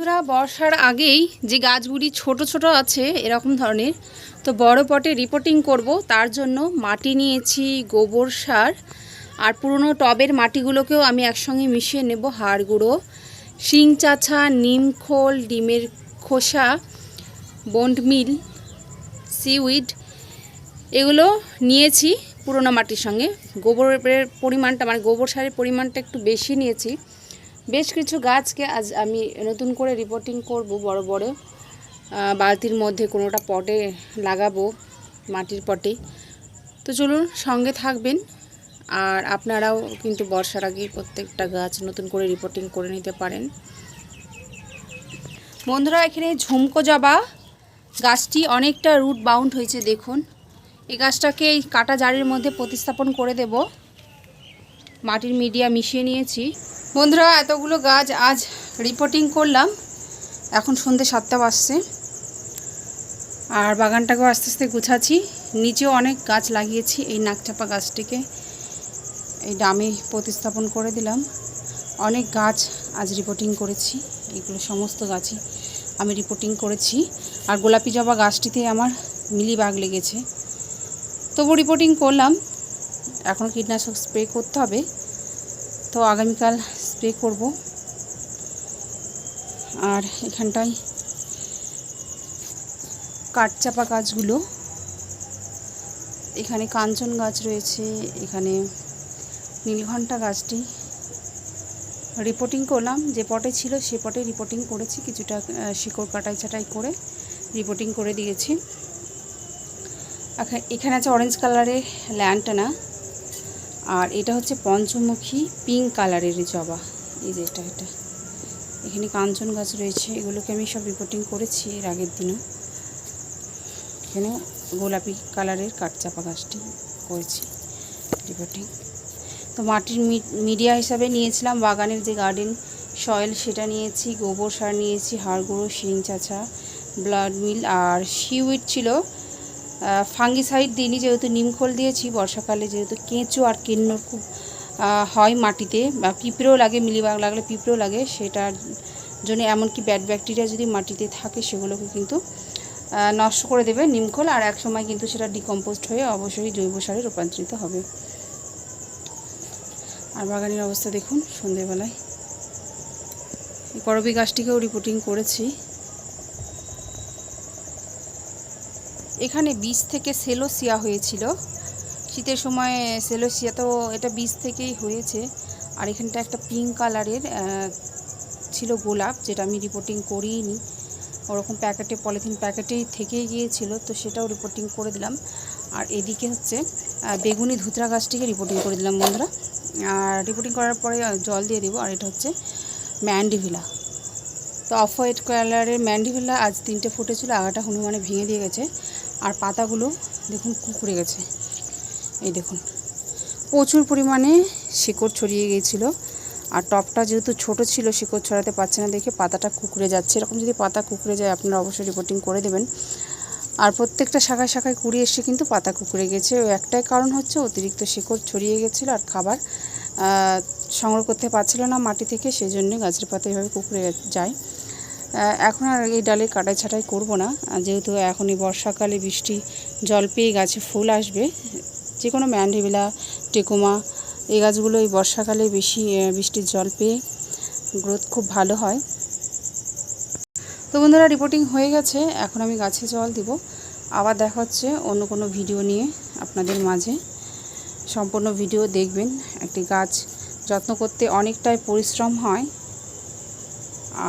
বন্ধুরা, বর্ষার আগেই যে গাছগুলি ছোট ছোট আছে এরকম ধরনের, তো বড় পটে রিপোর্টিং করব। তার জন্য মাটি নিয়েছি, গোবর সার, আর পুরনো টবের মাটিগুলোকেও আমি একসঙ্গে মিশিয়ে নেব। হাড় গুঁড়ো, শিং চাছা নিমখোল ডিমের খোসা বন্ড মিল সিউইড এগুলো নিয়েছি পুরোনো মাটির সঙ্গে। গোবরের পরিমাণটা মানে গোবর সারের পরিমাণটা একটু বেশি নিয়েছি। বেশ কিছু গাছকে আজ আমি নতুন করে রিপোর্টিং করব বড় বড়। বালতির মধ্যে কোনোটা পটে লাগাবো মাটির পটে। তো চলুন সঙ্গে থাকবেন আর আপনারাও কিন্তু বর্ষার আগে প্রত্যেকটা গাছ নতুন করে রিপোর্টিং করে নিতে পারেন। বন্ধুরা, এখানে ঝুমকো জবা গাছটি অনেকটা রুট বাউন্ড হয়েছে, দেখুন। এই গাছটাকে এই কাটা জারির মধ্যে প্রতিস্থাপন করে দেব। মাটির মিডিয়া মিশিয়ে নিয়েছি। বন্ধুরা, এতগুলো গাছ আজ রিপোর্টিং করলাম। এখন সন্ধে সাতটা বাজছে। আর বাগানটাকেও আস্তে আস্তে গুছাচ্ছি। নিচেও অনেক গাছ লাগিয়েছি। এই নাকচাপা গাছটিকে এই ডামে প্রতিস্থাপন করে দিলাম। অনেক গাছ আজ রিপোর্টিং করেছি। এগুলো সমস্ত গাছই আমি রিপোর্টিং করেছি। আর গোলাপি জবা গাছটিতে আমার মিলিবাগ লেগেছে। তবু রিপোর্টিং করলাম। এখন কীটনাশক স্প্রে করতে হবে। তো আগামীকাল স্প্রে করব। আর এখানটায় কাঠচাপা গাছগুলো। এখানে কাঞ্চন গাছ রয়েছে, এখানে নীলঘণ্টা গাছটি। রিপোর্টিং করলাম, যে পটে ছিল সে পটে রিপোর্টিং করেছি, কিছুটা শিকড় কাটাই ছাটাই করে রিপোর্টিং করে দিয়েছি। এখা- এখানে আছে অরেঞ্জ কালারের ল্যান্টানা আর এটা হচ্ছে পঞ্চমুখী পিঙ্ক কালারের জবা। এই যে এটা এটা। এখানে কাঞ্চন গাছ রয়েছে, এগুলোকে আমি সব রিপোর্টিং করেছি এর আগের দিনও। এখানে গোলাপি কালারের কাঠচাপা গাছটি করেছি রিপোর্টিং তো মাটির মিডিয়া হিসাবে নিয়েছিলাম, বাগানের যে গার্ডেন সয়েল সেটা নিয়েছি, গোবর সার নিয়েছি হাড় গুঁড়ো শিং, চাচা ব্লাড মিল আর শিউইড ছিল ফাঙ্গিসাইড দিইনি, যেহেতু নিমখোল দিয়েছি, বর্ষাকালে যেহেতু কেঁচো আর কিন্নর খুব হয় মাটিতে, বা পিঁপড়েও লাগে, মিলিবাগ লাগলে পিঁপড়েও লাগে, সেটার জন্য এমনকি ব্যাড ব্যাকটেরিয়া যদি মাটিতে থাকে, সেগুলোকে কিন্তু নষ্ট করে দেবে নিমখোল আর এক সময় কিন্তু সেটা ডিকম্পোস্ট হয়ে অবশ্যই জৈব সারে রূপান্তরিত হবে। আর বাগানের অবস্থা দেখুন সন্ধেবেলায়। করবি গাছটিকেও রিপোর্টিং করেছি। এখানে বীজ থেকে সেলোসিয়া হয়েছিল। শীতের সময় সেলোসিয়া তো এটা বীজ থেকেই হয়েছে। আর এখানটা একটা পিঙ্ক কালারের ছিল গোলাপ, যেটা আমি রিপোর্টিং করিনি। ওরকম প্যাকেটে পলিথিন প্যাকেটেই থেকে গিয়েছিল, তো সেটাও রিপোর্টিং করে দিলাম। আর এদিকে হচ্ছে বেগুনি ধুতরা গাছটিকে রিপোর্টিং করে দিলাম বন্ধুরা। আর রিপোর্টিং করার পরে জল দিয়ে দেবো, আর এটা হচ্ছে ম্যান্ডিভিলা। তো অফ হোয়াইট কালারের ম্যান্ডিভিলা আজ তিনটে ফুটেছিল, আগাটা হনুমানে ভেঙে দিয়ে গেছে। আর পাতাগুলো দেখুন কুকুরে গেছে। এই দেখুন, প্রচুর পরিমাণে শিকড় ছড়িয়ে গিয়েছিল। আর টপটা যেহেতু ছোট ছিল, শিকড় ছড়াতে পারছে না দেখে পাতাটা কুকুরে যাচ্ছে। এরকম যদি পাতা কুকুরে যায়, আপনারা অবশ্যই রিপোর্টিং করে দেবেন। আর প্রত্যেকটা শাখায় শাখায় কুড়ি এসে কিন্তু পাতা কুকুরে গেছে। ও একটাই কারণ হচ্ছে অতিরিক্ত শিকড় ছড়িয়ে গেছিল আর খাবার সংগ্রহ করতে পারছিল না মাটি থেকে সেই জন্য গাছের পাতা এভাবে কুকুরে যায়। এখন আর এই ডালে কাটাই ছাটাই করব না। যেহেতু এখন এই বর্ষাকালে বৃষ্টি, জল পেয়ে গাছে ফুল আসবে যে কোনো ম্যান্ডিভিলা, টেকুমা, এই গাছগুলো এই বর্ষাকালে বেশি বৃষ্টির জল পেয়ে গ্রোথ খুব ভালো হয়। তো বন্ধুরা রিপোর্টিং হয়ে গেছে, এখন আমি গাছে জল দিব। আবার দেখা হচ্ছে অন্য কোনো ভিডিও নিয়ে আপনাদের মাঝে। সম্পূর্ণ ভিডিও দেখবেন, একটি গাছ যত্ন করতে অনেকটাই পরিশ্রম হয়।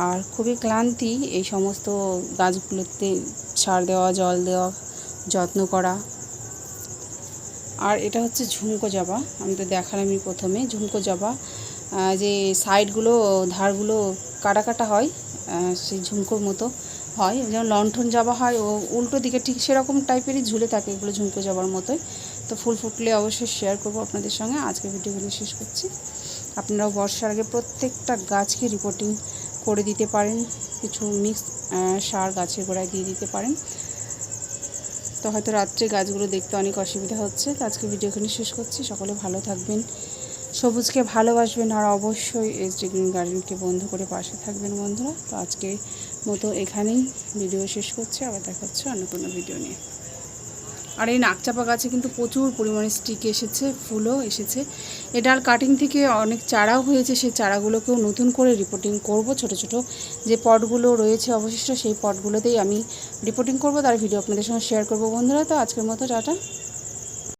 আর খুবই ক্লান্তি এই সমস্ত গাছগুলোতে সার দেওয়া, জল দেওয়া, যত্ন করা। আর এটা হচ্ছে ঝুমকো জবা, আমি তো দেখালামই প্রথমে। ঝুমকো জবা যে সাইডগুলো, ধারগুলো কাটা কাটা হয় সেই ঝুমকোর মতো হয়। যেমন লণ্ঠন জবা হয়, ও উল্টো দিকে ঠিক সেরকম টাইপেরই ঝুলে থাকে এগুলো ঝুমকো জবার মতোই। তো ফুল ফুটলে অবশ্যই শেয়ার করব আপনাদের সঙ্গে। আজকে ভিডিওগুলো শেষ করছি। আপনারাও বর্ষার আগে প্রত্যেকটা গাছকে রিপোর্টিং করে দিতে পারেন। কিছু মিক্স সার গাছের গোড়ায় দিয়ে দিতে পারেন। তো হয়তো রাত্রে গাছগুলো দেখতে অনেক অসুবিধা হচ্ছে। তো আজকে ভিডিও এখানে শেষ করছি। সকলে ভালো থাকবেন। সবুজকে ভালোবাসবেন আর অবশ্যই এস ডি গ্রিন গার্ডেনকে বন্ধু করে পাশে থাকবেন বন্ধুরা। তো আজকে মতো এখানেই ভিডিও শেষ করছি। আবার দেখা হচ্ছে অন্য কোনো ভিডিও নিয়ে। আর এই নাকচাপা গাছে কিন্তু প্রচুর পরিমাণে স্টিক এসেছে, ফুলও এসেছে। এটার কাটিং থেকে অনেক চারাও হয়েছে সেই চারাগুলোকেও নতুন করে রিপোর্টিং করব ছোট ছোট যে পটগুলো রয়েছে অবশিষ্ট সেই পটগুলোতেই আমি রিপোর্টিং করব। তার ভিডিও আপনাদের সঙ্গে শেয়ার করব বন্ধুরা। তো আজকের মতো টাটা।